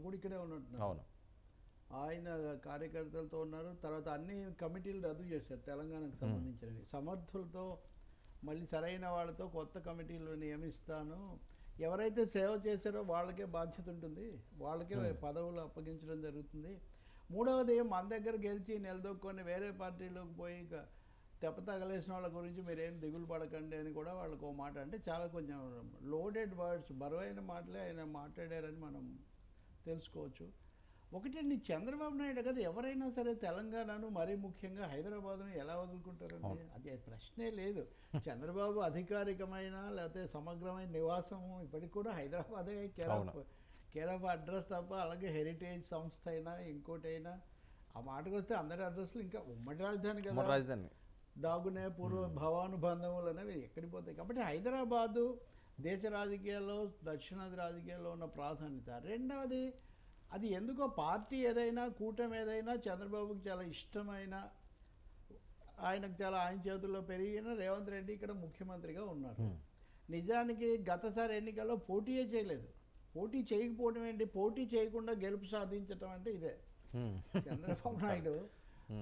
కూడా ఇక్కడే ఉన్నట్టున్నారు అవును. ఆయన కార్యకర్తలతో ఉన్నారు. తర్వాత అన్ని కమిటీలు రద్దు చేశారు తెలంగాణకు సంబంధించినవి. సమర్థులతో మళ్ళీ సరైన వాళ్ళతో కొత్త కమిటీలు నియమిస్తాను. ఎవరైతే సేవ చేశారో వాళ్ళకే బాధ్యత ఉంటుంది. వాళ్ళకే పదవులు అప్పగించడం జరుగుతుంది. మూడవది మన దగ్గర గెలిచి నిలదొక్కొని వేరే పార్టీలోకి పోయి ఇక తెప్ప తగలేసిన వాళ్ళ గురించి మీరేం దిగులు పడకండి అని కూడా వాళ్ళకు మాట. అంటే చాలా కొంచెం లోడెడ్ వర్డ్స్ బరువైన మాటలే ఆయన మాట్లాడారని మనం తెలుసుకోవచ్చు. ఒకటండి చంద్రబాబు నాయుడు కదా ఎవరైనా సరే తెలంగాణను మరీ ముఖ్యంగా హైదరాబాద్ను ఎలా వదులుకుంటారండి? అది ప్రశ్నే లేదు. చంద్రబాబు అధికారికమైన లేకపోతే సమగ్రమైన నివాసము ఇప్పటికి కూడా హైదరాబాదే. కేర్ ఆఫ్ అవును. కేర్ ఆఫ్ అడ్రస్ తప్ప అలాగే హెరిటేజ్ సంస్థ అయినా ఇంకోటైనా. ఆ మాటకు వస్తే అందరి అడ్రస్లు ఇంకా ఉమ్మడి రాజధాని కదా. రాజధాని. దాగునే పూర్వ భవానుబంధములు అనేవి ఎక్కడికి పోతాయి? కాబట్టి హైదరాబాదు దేశ రాజకీయాల్లో దక్షిణాది రాజకీయాల్లో ఉన్న ప్రాధాన్యత. రెండవది అది ఎందుకో పార్టీ ఏదైనా కూటమి ఏదైనా చంద్రబాబుకి చాలా ఇష్టమైన ఆయనకు చాలా ఆయన చేతుల్లో పెరిగిన రేవంత్ రెడ్డి ఇక్కడ ముఖ్యమంత్రిగా ఉన్నారు. నిజానికి గతసారి ఎన్నికల్లో పోటీయే చేయలేదు. పోటీ చేయకపోవడం ఏంటి? పోటీ చేయకుండా గెలుపు సాధించటం అంటే ఇదే. చంద్రబాబు నాయుడు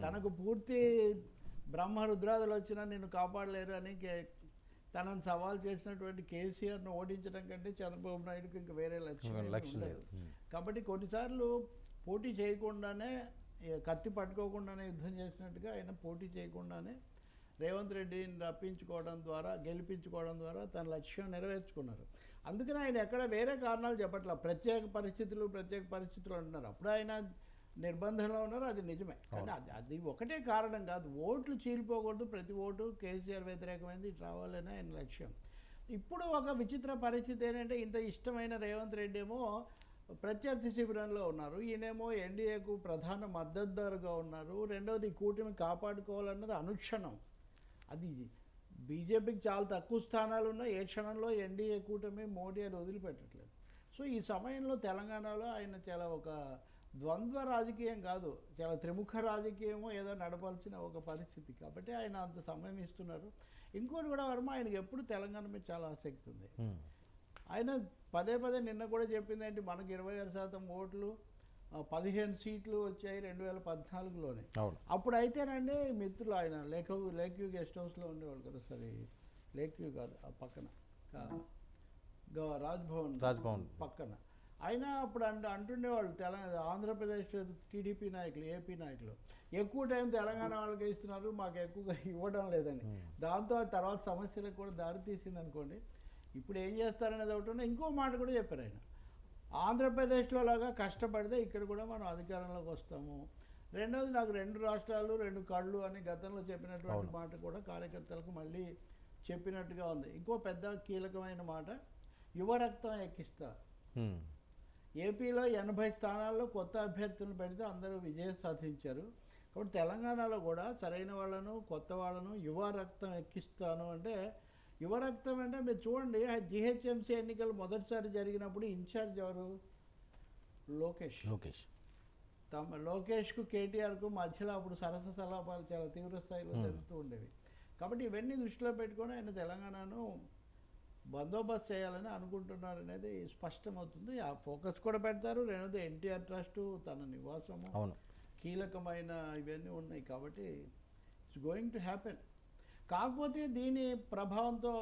తనకు పూర్తి బ్రహ్మ రుద్రాదులు వచ్చినా నిన్ను కాపాడలేరు అని తనను సవాల్ చేసినటువంటి కేసీఆర్ను ఓడించడం కంటే చంద్రబాబు నాయుడుకి ఇంకా వేరే లక్ష్యం. లేదు. కాబట్టి కొన్నిసార్లు పోటీ చేయకుండానే కత్తి పట్టుకోకుండానే యుద్ధం చేసినట్టుగా ఆయన పోటీ చేయకుండానే రేవంత్ రెడ్డిని రప్పించుకోవడం ద్వారా గెలిపించుకోవడం ద్వారా తన లక్ష్యం నెరవేర్చుకున్నారు అందుకని ఆయన ఎక్కడ వేరే కారణాలు చెప్పట్లా ప్రత్యేక పరిస్థితులు ప్రత్యేక పరిస్థితులు అంటున్నారు అప్పుడు ఆయన నిర్బంధంలో ఉన్నారు అది నిజమే. కానీ అది అది ఒకటే కారణం కాదు. ఓట్లు చీలిపోకూడదు ప్రతి ఓటు కేసీఆర్ వ్యతిరేకమైంది రావాలనే ఆయన లక్ష్యం. ఇప్పుడు ఒక విచిత్ర పరిస్థితి ఏంటంటే ఇంత ఇష్టమైన రేవంత్ రెడ్డి ఏమో ప్రత్యర్థి శిబిరంలో ఉన్నారు. ఈయనేమో ఎన్డీఏకు ప్రధాన మద్దతుదారుగా ఉన్నారు. రెండవది కూటమి కాపాడుకోవాలన్నది అనుక్షణం. అది బీజేపీకి చాలా తక్కువ స్థానాలు ఉన్నాయి. ఏ క్షణంలో ఎన్డీఏ కూటమి మోడీ అది వదిలిపెట్టట్లేదు. సో ఈ సమయంలో తెలంగాణలో ఆయన చాలా ఒక ద్వంద్వ రాజకీయం కాదు చాలా త్రిముఖ రాజకీయమో ఏదో నడపాల్సిన ఒక పరిస్థితి. కాబట్టి ఆయన అంత సమయం ఇస్తున్నారు. ఇంకోటి కూడా వర్మ ఆయనకి ఎప్పుడు తెలంగాణ మీద చాలా ఆసక్తి ఉంది. ఆయన పదే పదే నిన్న కూడా చెప్పింది ఏంటి మనకి ఇరవై ఆరు శాతం ఓట్లు పదిహేను సీట్లు వచ్చాయి రెండు వేల పద్నాలుగులోనే. అవును. అప్పుడు అయితేనండి మిత్రులు ఆయన లేక్ లేక్ వ్యూ గెస్ట్ హౌస్లో ఉండేవాళ్ళు కదా సరే లేక్ వ్యూ కాదు ఆ పక్కన. రాజ్భవన్ రాజ్భవన్. పక్కన. ఆయన అప్పుడు అంట అంటుండేవాళ్ళు తెలంగాణ ఆంధ్రప్రదేశ్ టీడీపీ నాయకులు ఏపీ నాయకులు. ఎక్కువ టైం తెలంగాణ వాళ్ళకి ఇస్తున్నారు మాకు ఎక్కువగా ఇవ్వడం లేదని. దాంతో తర్వాత సమస్యలకు కూడా దారితీసింది అనుకోండి ఇప్పుడు ఏం చేస్తారనేది ఒకటి ఉంది. ఇంకో మాట కూడా చెప్పారు ఆయన. ఆంధ్రప్రదేశ్లో లాగా కష్టపడితే ఇక్కడ కూడా మనం అధికారంలోకి వస్తాము. రెండోది నాకు రెండు రాష్ట్రాలు రెండు కళ్ళు అని గతంలో చెప్పినటువంటి మాట కూడా కార్యకర్తలకు మళ్ళీ చెప్పినట్టుగా ఉంది. ఇంకో పెద్ద కీలకమైన మాట యువ రక్తం ఎక్కిస్తా. ఏపీలో ఎనభై స్థానాల్లో కొత్త అభ్యర్థులను పెడితే అందరూ విజయం సాధించారు. కాబట్టి తెలంగాణలో కూడా సరైన వాళ్ళను కొత్త వాళ్ళను యువ రక్తం ఎక్కిస్తాను అంటే యువ రక్తం అంటే మీరు చూడండి జిహెచ్ఎంసీ ఎన్నికలు మొదటిసారి జరిగినప్పుడు ఇన్ఛార్జ్ ఎవరు? లోకేష్. లోకేష్. తమ లోకేష్కు కేటీఆర్కు మధ్యలో అప్పుడు సరస సలాపాలు చాలా తీవ్ర స్థాయిలో జరుగుతూ ఉండేవి. కాబట్టి ఇవన్నీ దృష్టిలో పెట్టుకొని ఆయన తెలంగాణను బందోబస్తు చేయాలని అనుకుంటున్నారు అనేది స్పష్టమవుతుంది. ఆ ఫోకస్ కూడా పెడతారు. రెండోది ఎన్టీఆర్ ట్రస్ట్ తన నివాసము అవును. కీలకమైన ఇవన్నీ ఉన్నాయి కాబట్టి ఇట్స్ గోయింగ్ టు హ్యాపెన్ కాకపోతే దీని ప్రభావంతో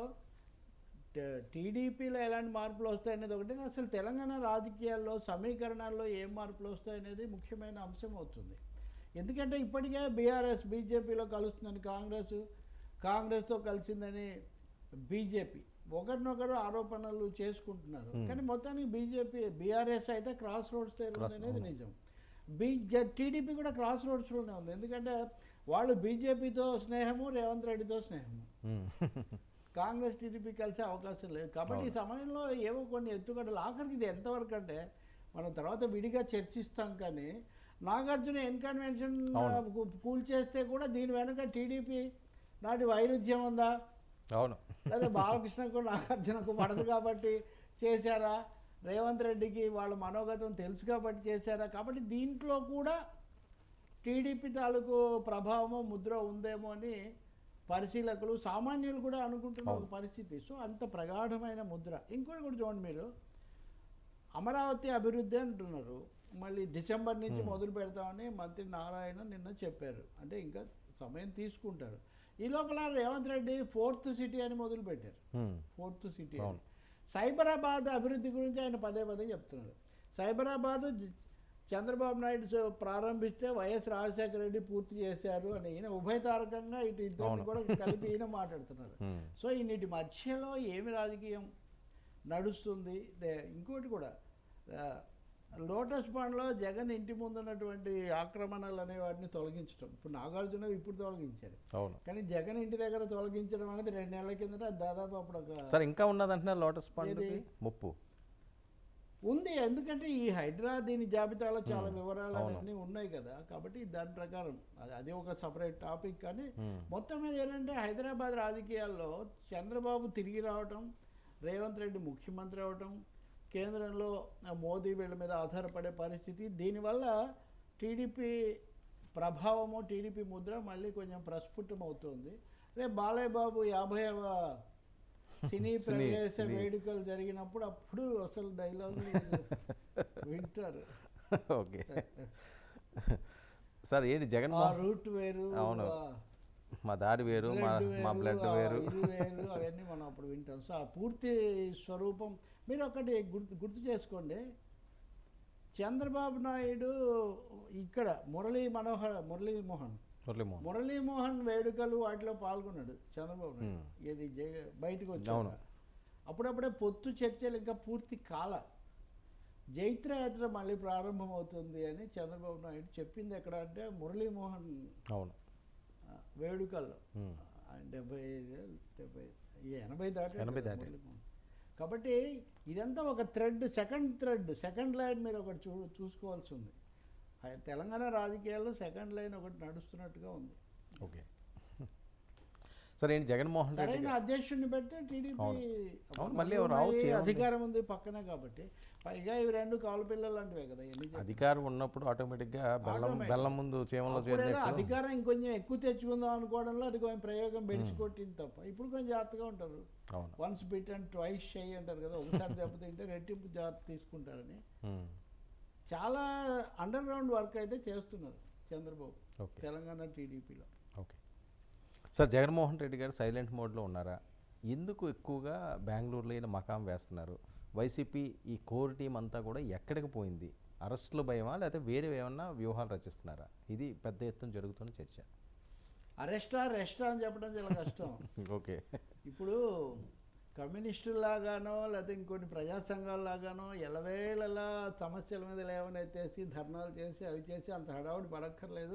టీడీపీలో ఎలాంటి మార్పులు వస్తాయనేది ఒకటి అసలు తెలంగాణ రాజకీయాల్లో సమీకరణాల్లో ఏం మార్పులు వస్తాయనేది ముఖ్యమైన అంశం అవుతుంది. ఎందుకంటే ఇప్పటికే బీఆర్ఎస్ బీజేపీలో కలుస్తుందని కాంగ్రెస్ కాంగ్రెస్తో కలిసిందని బీజేపీ. ఒకరినొకరు ఆరోపణలు చేసుకుంటున్నారు. కానీ మొత్తానికి బీజేపీ బీఆర్ఎస్ అయితే క్రాస్ రోడ్స్ అనేది నిజం. బీజే టీడీపీ కూడా క్రాస్ రోడ్స్లోనే ఉంది. ఎందుకంటే వాళ్ళు బీజేపీతో స్నేహము రేవంత్ రెడ్డితో స్నేహము. ఉమ్. కాంగ్రెస్ టీడీపీ కలిసే అవకాశం లేదు. కాబట్టి ఈ సమయంలో ఏవో కొన్ని ఎత్తుగడలు ఆఖరికి ఇది ఎంతవరకు అంటే మనం తర్వాత విడిగా చర్చిస్తాం కానీ నాగార్జున ఎన్కన్వెన్షన్ కూల్ చేస్తే కూడా దీని వెనుక టీడీపీ నాటి వైరుధ్యం ఉందా? అవును. లేదా బాలకృష్ణకు నాగార్జునకు పడదు కాబట్టి చేశారా? రేవంత్ రెడ్డికి వాళ్ళ మనోగతం తెలుసు కాబట్టి చేశారా? కాబట్టి దీంట్లో కూడా టీడీపీ తాలూకు ప్రభావము ముద్ర ఉందేమో అని పరిశీలకులు సామాన్యులు కూడా అనుకుంటున్న ఒక పరిస్థితి. సో అంత ప్రగాఢమైన ముద్ర. ఇంకోటి కూడా చూడండి మీరు. అమరావతి అభివృద్ధి అంటున్నారు. మళ్ళీ డిసెంబర్ నుంచి మొదలు పెడతామని మంత్రి నారాయణ నిన్న చెప్పారు. అంటే ఇంకా సమయం తీసుకుంటారు. ఈ లోపల రేవంత్ రెడ్డి ఫోర్త్ సిటీ అని మొదలు పెట్టారు హ్మ్. ఫోర్త్ సిటీ అవును. సైబరాబాద్ అభివృద్ధి గురించి ఆయన పదే పదే చెప్తున్నారు సైబరాబాద్ చంద్రబాబు నాయుడు ప్రారంభిస్తే వైఎస్ రాజశేఖర రెడ్డి పూర్తి చేశారు అని ఈయన ఉభయతారకంగా ఇటు ఇద్దరు. కూడా కలిపి ఈయన మాట్లాడుతున్నారు. సో ఇన్నిటి మధ్యలో ఏమి రాజకీయం నడుస్తుంది ఇంకోటి కూడా లోటస్ పాండ్లో జగన్ ఇంటి ముందు ఉన్నటువంటి ఆక్రమణలు అనే వాటిని తొలగించడం ఇప్పుడు నాగార్జున ఇప్పుడు తొలగించారు. అవును. కానీ జగన్ ఇంటి దగ్గర తొలగించడం అనేది రెండు నెలల కిందట దాదాపు అప్పుడు ఒక సార్ ఇంకా ఉన్నదంటున్నారు లోటస్ ఏది? ముప్పు. ఉంది. ఎందుకంటే ఈ హైడ్రా దీని జాబితాలో చాలా వివరాలు అవును. అన్నీ ఉన్నాయి కదా. కాబట్టి దాని ప్రకారం అది ఒక సపరేట్ టాపిక్ కానీ. మొత్తం మీద ఏంటంటే హైదరాబాద్ రాజకీయాల్లో చంద్రబాబు తిరిగి రావటం రేవంత్ రెడ్డి ముఖ్యమంత్రి అవటం కేంద్రంలో మోదీ వీళ్ళ మీద ఆధారపడే పరిస్థితి దీనివల్ల టీడీపీ ప్రభావము టీడీపీ ముద్ర మళ్ళీ కొంచెం ప్రస్ఫుటం అవుతుంది రేపు బాలయ్య బాబు యాభైవ సినీ ప్రవేశ. వేడుకలు జరిగినప్పుడు అప్పుడు అసలు డైలాగ్ వింటారు ఓకే సార్ ఏంటి జగన్ రూట్ వేరు అవును. మా దారి వేరు మా బ్లడ్ మా బ్లడ్ ఆ వేరు. అవన్నీ మనం అప్పుడు వింటాం. సో ఆ పూర్తి స్వరూపం మీరు ఒకటి గుర్తు గుర్తు చేసుకోండి. చంద్రబాబు నాయుడు ఇక్కడ మురళీ మనోహర్ మురళీ మోహన్. మురళీమోహన్ మురళీమోహన్ వేడుకలు వాటిలో పాల్గొన్నాడు చంద్రబాబు నాయుడు. ఇది జగ బయటకు. వచ్చాడు అప్పుడప్పుడే పొత్తు చర్చలు ఇంకా పూర్తి కాల. జైత్రయాత్ర మళ్ళీ ప్రారంభమవుతుంది అని చంద్రబాబు నాయుడు చెప్పింది ఎక్కడ అంటే మురళీమోహన్ అవును. వేడుకల్లో. డెబ్బై ఐదు డెబ్బై ఎనభై దాటి ఎనభై దాటాడు. కాబట్టి ఇదంతా ఒక thread second thread second line మీరు ఒకటి చూ చూసుకోవాల్సి ఉంది. తెలంగాణ రాజకీయాల్లో సెకండ్ లైన్ ఒకటి నడుస్తున్నట్టుగా ఉంది. ఓకే. సార్ జగన్మోహన్ రెడ్డి అధ్యక్షుడిని పెడితే టీడీపీ మళ్ళీ రావచ్చు? అధికారం ఉంది పక్కనే కాబట్టి. పైగా ఇవి రెండు కాలు పిల్లలు లాంటివే కదా. అధికారం ఉన్నప్పుడు ఆటోమేటిక్గా బెల్లం Automatic. బెల్లం ముందు చేమలో అధికారం ఇంకొంచెం ఎక్కువ తెచ్చుకుందాం అనుకోవడంలో అది కొంచెం ప్రయోగం బెడిసి కొట్టింది తప్ప ఇప్పుడు కొంచెం జాగ్రత్తగా ఉంటారు. Once bit and twice shy అంటారు కదా ఒకసారి దెబ్బతింటే రెట్టింపు జాగ్రత్త తీసుకుంటారని. చాలా అండర్ గ్రౌండ్ వర్క్ అయితే చేస్తున్నారు చంద్రబాబు తెలంగాణ టీడీపీలో. ఓకే. సార్ జగన్మోహన్ రెడ్డి గారు సైలెంట్ మోడ్లో ఉన్నారా? ఎందుకు ఎక్కువగా బెంగళూరులో ఈయన మకాం వేస్తున్నారు? వైసీపీ ఈ కోర్ టీం అంతా కూడా ఎక్కడికి పోయింది? అరెస్టుల భయమా? లేకపోతే వేరే ఏమన్నా వ్యూహాలు రచిస్తున్నారా? ఇది పెద్ద ఎత్తున జరుగుతున్న చర్చ. అరెస్టా రెస్టా అని చెప్పడం చాలా కష్టం. ఓకే. ఇప్పుడు కమ్యూనిస్టులాగానో లేకపోతే ఇంకొన్ని ప్రజా సంఘాలలాగానో ఎలవేళలా సమస్యల మీద లేవనెత్తేసి ధర్నాలు చేసి అవి చేసి అంత హడావుడి పడక్కర్లేదు.